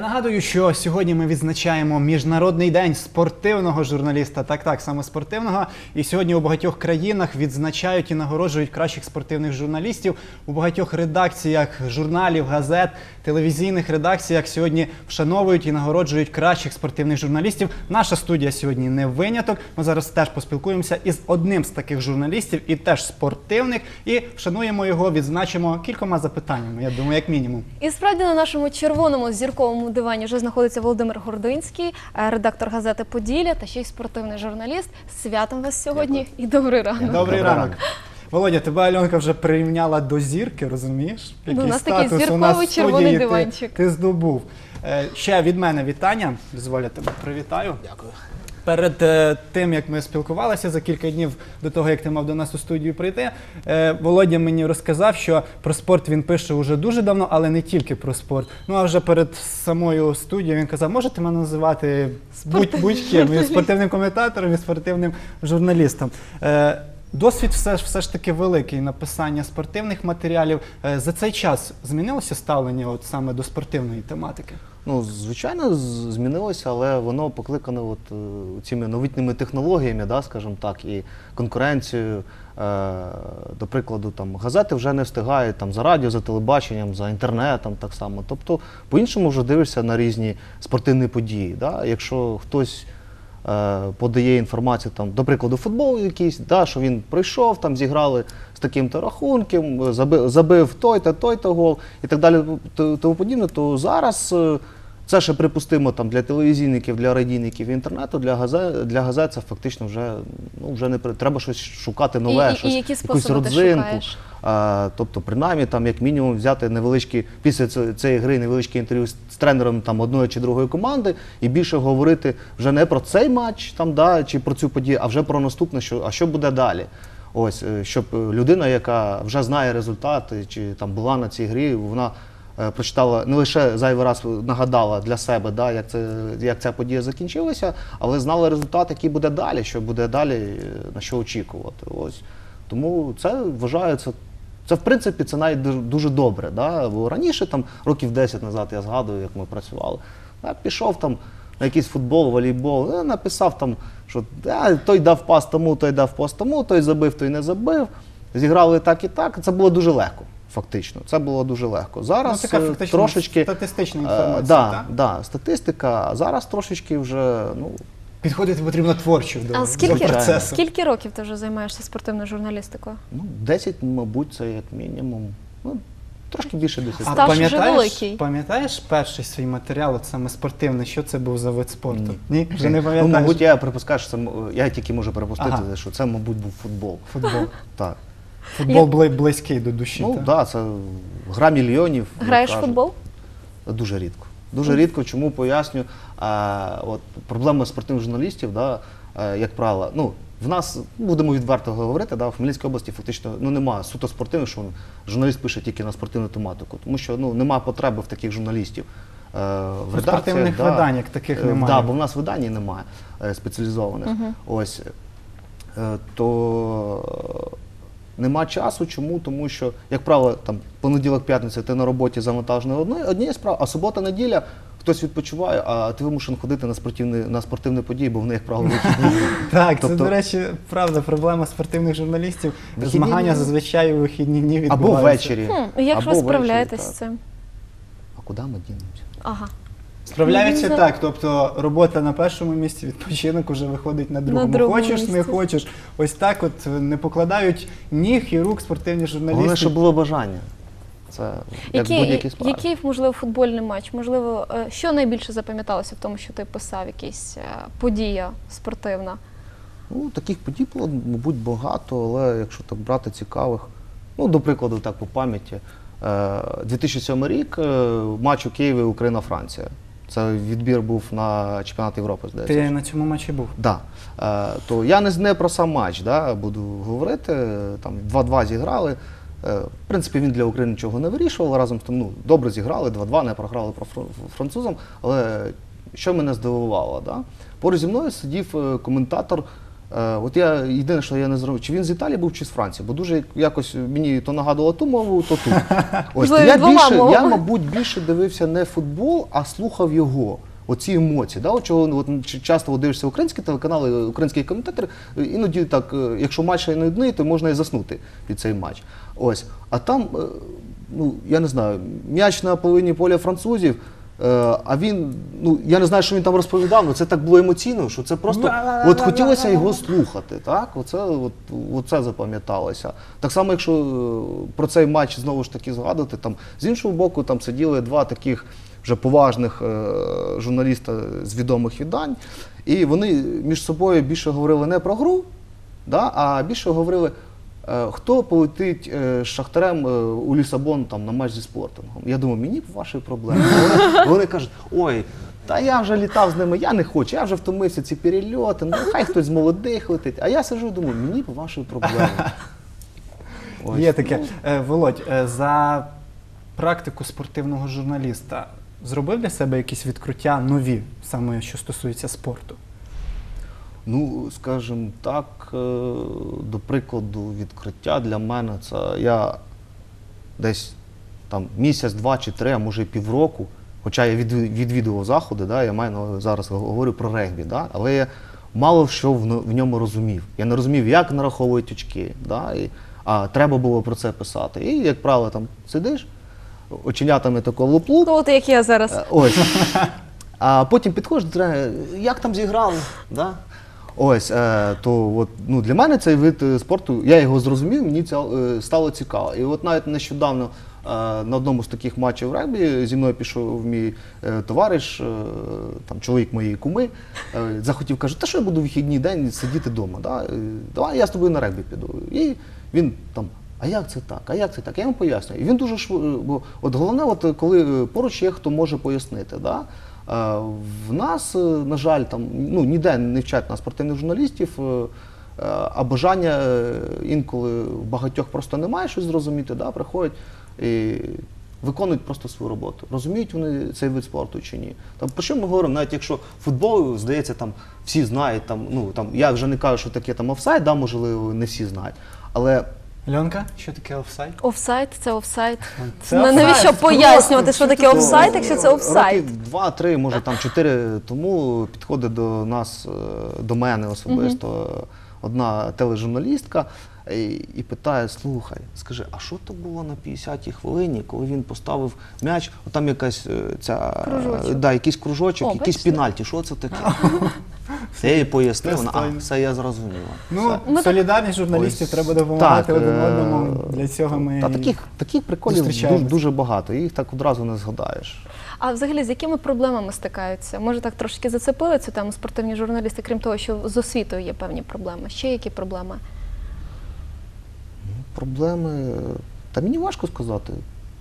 Нагадую, що сьогодні ми відзначаємо Міжнародний день спортивного журналіста. Так, так, саме спортивного. І сьогодні у багатьох країнах відзначають і нагороджують кращих спортивних журналістів. У багатьох редакціях журналів, газет, телевізійних редакціях сьогодні вшановують і нагороджують кращих спортивних журналістів. Наша студія сьогодні не виняток. Ми зараз теж поспілкуємося із одним з таких журналістів і теж спортивних. І вшануємо його, відзначимо кількома запитаннями. Я думаю, як мінімум. І справді на нашому червоному зірковому дивані вже знаходиться Володимир Гординський, е, редактор газети Поділля та ще й спортивний журналіст. З Святом вас сьогодні і добрий ранок. Добрий Добрий ранок. ранок. Володя, тебе Альонка вже прирівняла до зірки, розумієш? Який у нас такий статус зірковий в червоний студії диванчик. Ти, ти здобув. Е, ще від мене вітання. Дозволю тебе привітаю. Дякую. Перед е, тим, як ми спілкувалися за кілька днів до того, як ти мав до нас у студію прийти, е, Володя мені розказав, що про спорт він пише уже дуже давно, але не тільки про спорт. Ну а вже перед самою студією він казав, можете мене називати будь- будь-ким, і спортивним коментатором, і спортивним журналістом. Е, Досвід все ж все ж таки великий написання спортивних матеріалів. За цей час змінилося ставлення от саме до спортивної тематики? Ну, звичайно, змінилося, але воно покликане от, е, цими новітніми технологіями, да, скажімо так, і конкуренцією. Е, до прикладу, там, газети вже не встигають там, за радіо, за телебаченням, за інтернетом так само. Тобто, по-іншому вже дивишся на різні спортивні події. Да? Якщо хтось подає інформацію, там, до прикладу, футбол якийсь, да, що він прийшов, там зіграли з таким-то рахунком, е, забив, забив той-то, той-то гол і так далі, тому подібне, то зараз. Це ще припустимо там для телевізійників, для радійників інтернету, для газет, для газет це фактично вже ну вже не при- треба щось шукати нове, і, щось і які якусь родзинку. А, тобто, принаймні, там як мінімум взяти невеличкі після цієї гри невеличке інтерв'ю з, з тренером там одної чи другої команди, і більше говорити вже не про цей матч там да чи про цю подію, а вже про наступне, що а що буде далі. Ось е, щоб е, людина, яка вже знає результати, чи там була на цій грі, вона прочитала не лише зайвий раз нагадала для себе, да, як, це, як ця подія закінчилася, але знала результат, який буде далі, що буде далі, е, на що очікувати. Ось. Тому це вважаю, це, в принципі це навіть дуже, добре. Да? Бо раніше, там, років 10 назад, я згадую, як ми працювали. Я пішов там на якийсь футбол, волейбол, е, написав там, що е, той дав пас тому, той дав пас тому, той забив, той не забив. Зіграли так і так. Це було дуже легко. Фактично, це було дуже легко. Зараз Ну, така е, фактично трошечки статистична е, інформація, да, так? да, статистика. А зараз трошечки вже ну Підходити потрібно творчо до, А до скільки, процесу. скільки років ти вже займаєшся спортивною журналістикою? Ну, 10, мабуть, це як мінімум. Ну, трошки більше 10. А Стаж вже пам'ятаєш, великий. пам'ятаєш перший свій матеріал, от саме спортивний, що це був за вид спорту? Ні. Ні? Вже не Ну, мабуть, я припускаю, що це я тільки можу припустити, Ага. що це, мабуть, був футбол. Футбол. Так. Футбол бли- близький до душі. Ну так? да, це гра мільйонів. як Граєш в кажуть. футбол? Дуже рідко. Дуже рідко, чому поясню. А, от, проблема спортивних журналістів, да, е, як правило, ну, в нас, будемо відверто говорити, да, в Хмельницькій області фактично ну, немає суто спортивних, що журналіст пише тільки на спортивну тематику, тому що ну, немає потреби в таких журналістів. Е, в спортивних видань як таких Е, немає. Да, бо в нас видань немає е, спеціалізованих. Ось. Е, то нема часу. Чому? Тому що, як правило, там понеділок, п'ятниця ти на роботі завантажений однією однією справою, а субота, неділя хтось відпочиває, а ти вимушений ходити на спортивні, на спортивні події, бо в них, як правило, вихідні. Так, це, Тобто- до речі, правда, проблема спортивних журналістів. Вихідні Змагання дні. зазвичай у вихідні дні Або відбуваються. ввечері. Хм, як або ви ввечері, справляєтесь з так. цим? А куди ми дінемося? Ага. Справляються Ну, так, тобто робота на першому місці, відпочинок уже виходить на другому. другому хочеш, не місці. хочеш. Ось так от не покладають ніг і рук спортивні журналісти. Головне, щоб було бажання. Це як будь-які Який, справи. який, можливо, футбольний матч? Можливо, е, що найбільше запам'яталося в тому, що ти писав якась е, подія спортивна? Ну, таких подій було, мабуть, багато, але якщо так брати цікавих, ну, до прикладу, так по пам'яті. Е, 2007 рік, е, матч у Києві Україна-Франція. Це відбір був на чемпіонат Європи, здається. Ти на цьому матчі був. Да. Е, то я не, не про сам матч да, буду говорити. Там 2-2 зіграли. Е, в принципі, він для України нічого не вирішував. Разом з тим, ну, добре зіграли, 2-2, не програли про фран- французам. Але що мене здивувало, да? поруч зі мною сидів е, коментатор от я єдине, що я не зробив, чи він з Італії був, чи з Франції, бо дуже якось мені то нагадувало ту мову, то ту. Ось я більше, я, мабуть, більше дивився не футбол, а слухав його. Оці емоції, да, от чого от, часто от дивишся українські телеканали, українські коментатори, е, іноді так, е, якщо матч не одний, то можна і заснути під цей матч. Ось. А там, е, ну я не знаю, м'яч на половині поля французів. Е, А він, ну я не знаю, що він там розповідав, але це так було емоційно, що це просто от хотілося його слухати. Так, оце, от, оце запам'яталося. Так само, якщо е, про цей матч знову ж таки згадувати, там з іншого боку, там сиділи два таких вже поважних е, журналіста з відомих видань, і вони між собою більше говорили не про гру, да, а більше говорили. Е, Хто полетить е, з Шахтарем е, у Лісабон там, на матч зі спортингом? Я думаю, мені ваші проблеми. Вони, вони кажуть, ой, та я вже літав з ними, я не хочу, я вже втомився ці перельоти, ну хай хтось з молодих летить. А я сиджу і думаю, мені ваші проблеми. Є таке. Володь, за практику спортивного журналіста зробив для себе якісь відкриття нові, саме що стосується спорту? Ну, скажімо так, е, до прикладу, відкриття для мене це я десь там місяць, два чи три, а може і півроку. Хоча я відвідував заходи, да, я маю зараз говорю про регбі, да, але я мало що в, в ньому розумів. Я не розумів, як нараховують очки, да, і, а треба було про це писати. І, як правило, там сидиш, оченятами тако луп-луп, Ну, от як я зараз. Е, Ось. А потім підходиш до тренера, як там зіграли? Да? Ось, е, то от, ну, для мене цей вид е, спорту, я його зрозумів, мені це е, стало цікаво. І от навіть нещодавно е, на одному з таких матчів регбі зі мною пішов мій е, товариш, е, там, чоловік моєї куми, е, захотів, каже, та що я буду в вихідний день сидіти вдома, да? Е, давай я з тобою на регбі піду. І він там. А як це так? А як це так? Я йому пояснюю. І він дуже швидко. Бо от головне, от коли е, поруч є, хто може пояснити. Да? Е, В нас, е, на жаль, там ну, ніде не вчать на спортивних журналістів, е, а бажання інколи в багатьох просто немає щось зрозуміти, да? приходять і виконують просто свою роботу. Розуміють вони цей вид спорту чи ні? Там, про що ми говоримо, навіть якщо футбол, здається, там всі знають, там, ну, там, я вже не кажу, що таке там офсайд, да, можливо, не всі знають. Але Льонка, що таке офсайт? Офсайт це офсайт. Це На- Навіщо Просто пояснювати, що що таке офсайт, якщо це офсайт? Років два-три, може там чотири тому підходить до нас, е, до мене особисто одна тележурналістка і, і питає: слухай, скажи, а що то було на 50-й хвилині, коли він поставив м'яч, отам якась е, ця Кружочок. да, якийсь кружочок, О, якийсь бачите? пенальті. Що це таке? Я їй пояснив, вона, а все я зрозуміла. Ну, Все. Солідарність журналістів Ось треба допомагати так, один е, одному. Для цього ми Та таких, таких приколів дуже, зустрічаємось. дуже багато, їх так одразу не згадаєш. А взагалі з якими проблемами стикаються? Може так трошки зацепили цю тему спортивні журналісти, крім того, що з освітою є певні проблеми. Ще які проблеми? Проблеми. Та мені важко сказати.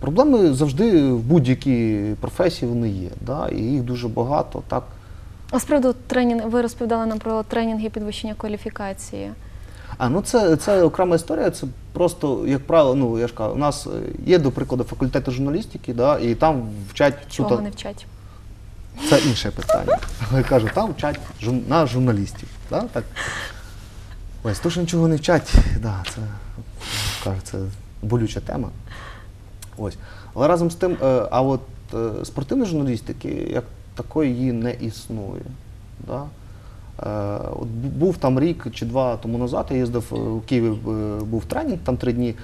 Проблеми завжди в будь-якій професії вони є. Да? І їх дуже багато. Так. А з приводу тренінг, ви розповідали нам про тренінги підвищення кваліфікації. А ну це, це окрема історія. Це просто, як правило, ну я ж кажу, у нас є, до прикладу, факультети журналістики, да, і там вчать Чого суто- не вчать? Це інше питання. Я кажу, там вчать журн- на журналістів. Да? Так. Ось, то, що нічого не вчать, да, це, кажу, болюча тема. Ось. Але разом з тим, е, а от е, спортивної журналістики, як такої її не існує. Да? Е, От був там рік чи два тому назад, я їздив у Києві, був тренінг, там три дні,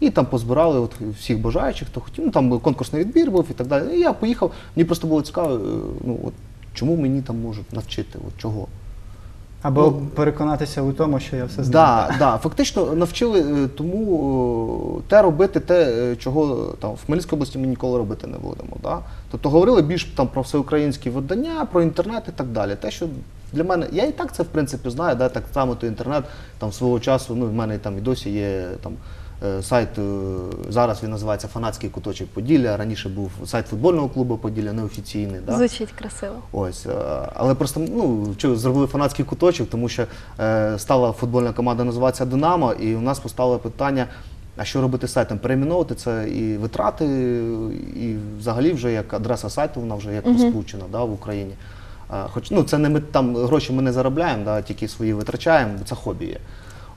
і там позбирали от всіх бажаючих, хто хотів. Ну там конкурсний відбір був і так далі. І я поїхав, мені просто було цікаво, ну, от, чому мені там можуть навчити, от, чого. Або Ну, переконатися у тому, що я все знаю. Да, да, фактично навчили е, тому е, те робити, те, е, чого там в Хмельницькій області ми ніколи робити не будемо. Да? Тобто говорили більш там про всеукраїнські видання, про інтернет і так далі. Те, що для мене, я і так це в принципі знаю, да, так само то інтернет там свого часу, ну в мене там і досі є там. Е, Сайт е, зараз він називається Фанатський куточок Поділля. Раніше був сайт футбольного клубу Поділля, неофіційний. Да? Звучить красиво. Ось, е, але просто ну зробили фанатський куточок, тому що стала футбольна команда називатися Динамо, і у нас постало питання. А що робити з сайтом? Перейменовувати це і витрати, і взагалі вже як адреса сайту, вона вже як розкручена да, в Україні. А, Хоч ну це не ми там гроші ми не заробляємо, да, тільки свої витрачаємо, бо це хобі є.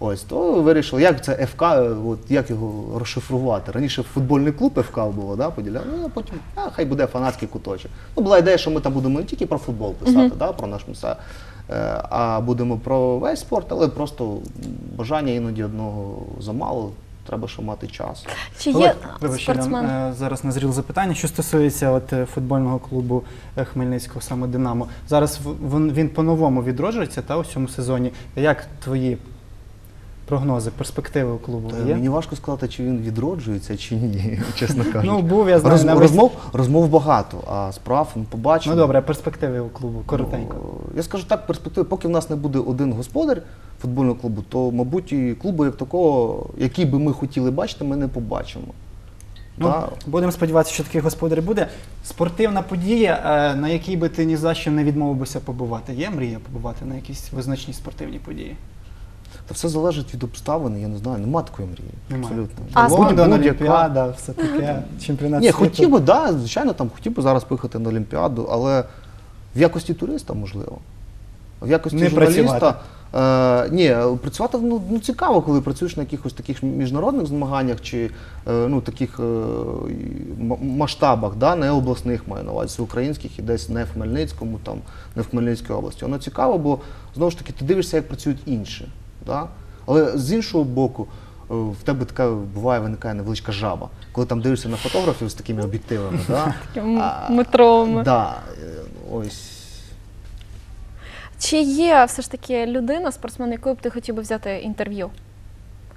Ось то вирішили, як це ФК, от як його розшифрувати. Раніше футбольний клуб ФК було, да, поділяли. Ну а потім а, хай буде фанатський куточок. Ну була ідея, що ми там будемо не тільки про футбол писати, да, про наш місце, е, а будемо про весь спорт, але просто бажання іноді одного замало. Треба ще мати час. Чи є спортсмен? Е, зараз назріло запитання, що стосується от, е, футбольного клубу Хмельницького, саме Динамо. Зараз в- він, він по-новому відроджується та, у цьому сезоні. Як твої прогнози, перспективи у клубу Е, є? Мені важко сказати, чи він відроджується, чи ні, чесно кажучи. Ну, був, я знаю, Розм- на вис- розмов, розмов багато, а справ ми побачимо. Ну добре, перспективи у клубу, коротенько. Ну, Я скажу так, перспективи, поки в нас не буде один господар футбольного клубу, то, мабуть, і клубу як такого, який би ми хотіли бачити, ми не побачимо. Ну, Та, будемо сподіватися, що такий господар буде. Спортивна подія, е, на якій би ти ні за що не відмовився побувати. Є мрія побувати на якісь визначній спортивній події? Та все залежить від обставин, я не знаю, нема такої мрії. Немає. Абсолютно. А Лондон, будь-яка. Олімпіада, все таке, чемпіонат Ні, світу. хотів би, да, звичайно, там хотів би зараз поїхати на Олімпіаду, але в якості туриста, можливо. В якості Не журналіста. Е, ні, працювати ну, ну, цікаво, коли працюєш на якихось таких міжнародних змаганнях чи е, ну, таких е, м- масштабах, да, не обласних маю на увазі, українських і десь не в Хмельницькому, там, не в Хмельницькій області. Воно цікаво, бо знову ж таки ти дивишся, як працюють інші. Да? Але з іншого боку, е, в тебе така буває, виникає невеличка жаба, коли там дивишся на фотографів з такими об'єктивами. Да? А, метровими. Да, е, ось. Чи є все ж таки людина, спортсмен, якою б ти хотів би взяти інтерв'ю?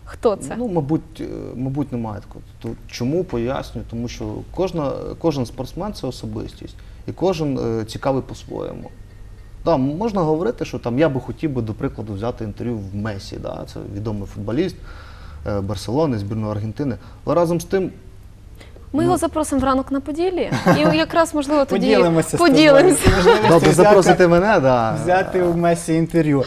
Хто це? Ну, мабуть, е, мабуть, немає такого. То чому поясню? Тому що кожна, кожен спортсмен це особистість, і кожен е, цікавий по-своєму. Да, можна говорити, що там я би хотів би, до прикладу, взяти інтерв'ю в Месі, да, це відомий футболіст е, Барселони, збірної Аргентини. Але разом з тим, Ми його запросимо в ранок на Поділлі, і якраз можливо тоді Поділимося поділимося. добре, запросити мене, да. взяти у Месі інтерв'ю.